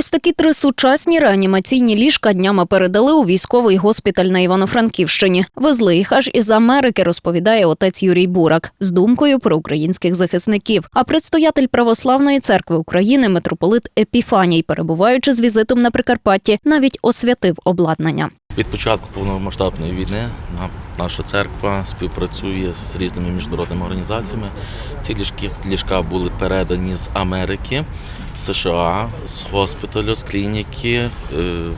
такі три сучасні реанімаційні ліжка днями передали у військовий госпіталь на Івано-Франківщині. Везли їх аж із Америки, розповідає отець Юрій Бурак з думкою про українських захисників. А предстоятель православної церкви України митрополит Епіфаній, перебуваючи з візитом на Прикарпатті, навіть освятив обладнання. Від початку повномасштабної війни наша церква співпрацює з різними міжнародними організаціями. Ці ліжки, ліжка були передані з Америки, США, з госпіталю, з клініки. Е,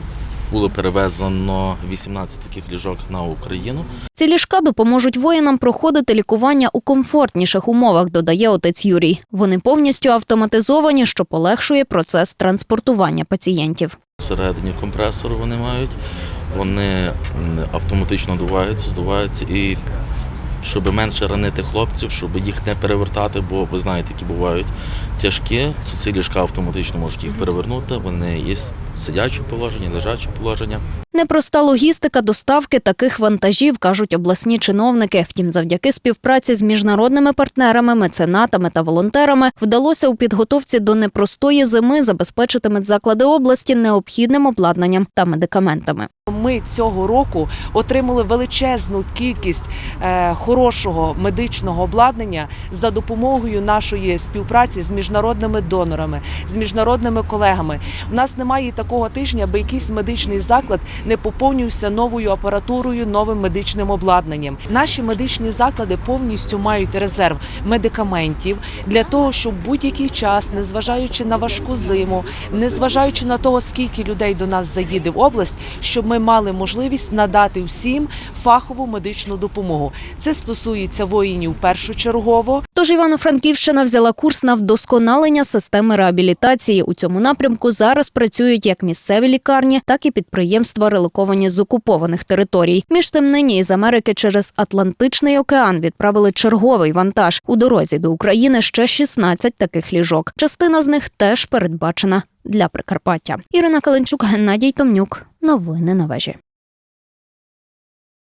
Було перевезено 18 таких ліжок на Україну. Ці ліжка допоможуть воїнам проходити лікування у комфортніших умовах, додає отець Юрій. Вони повністю автоматизовані, що полегшує процес транспортування пацієнтів. Всередині компресору вони мають, вони автоматично здуваються, здуваються і щоб менше ранити хлопців, щоб їх не перевертати, бо ви знаєте, які бувають тяжкі, ці ліжка автоматично можуть їх перевернути. Вони є сидячі положення, лежачі положення. Непроста логістика доставки таких вантажів, кажуть обласні чиновники. Втім, завдяки співпраці з міжнародними партнерами, меценатами та волонтерами вдалося у підготовці до непростої зими забезпечити медзаклади області необхідним обладнанням та медикаментами. Ми цього року отримали величезну кількість е, хорошого медичного обладнання за допомогою нашої співпраці з міжнародними донорами, з міжнародними колегами. У нас немає такого тижня, аби якийсь медичний заклад не поповнювався новою апаратурою, новим медичним обладнанням. Наші медичні заклади повністю мають резерв медикаментів для того, щоб будь-який час, незважаючи на важку зиму, незважаючи на того, скільки людей до нас заїде в область, щоб ми мали можливість надати всім фахову медичну допомогу. Це стосується воїнів першочергово. Тож Івано-Франківщина взяла курс на вдосконалення системи реабілітації. У цьому напрямку зараз працюють як місцеві лікарні, так і підприємства, релоковані з окупованих територій. Між тим нині із Америки через Атлантичний океан відправили черговий вантаж. У дорозі до України ще 16 таких ліжок. Частина з них теж передбачена для Прикарпаття. Ірина Каленчук, Геннадій Томнюк. Новини на вежі.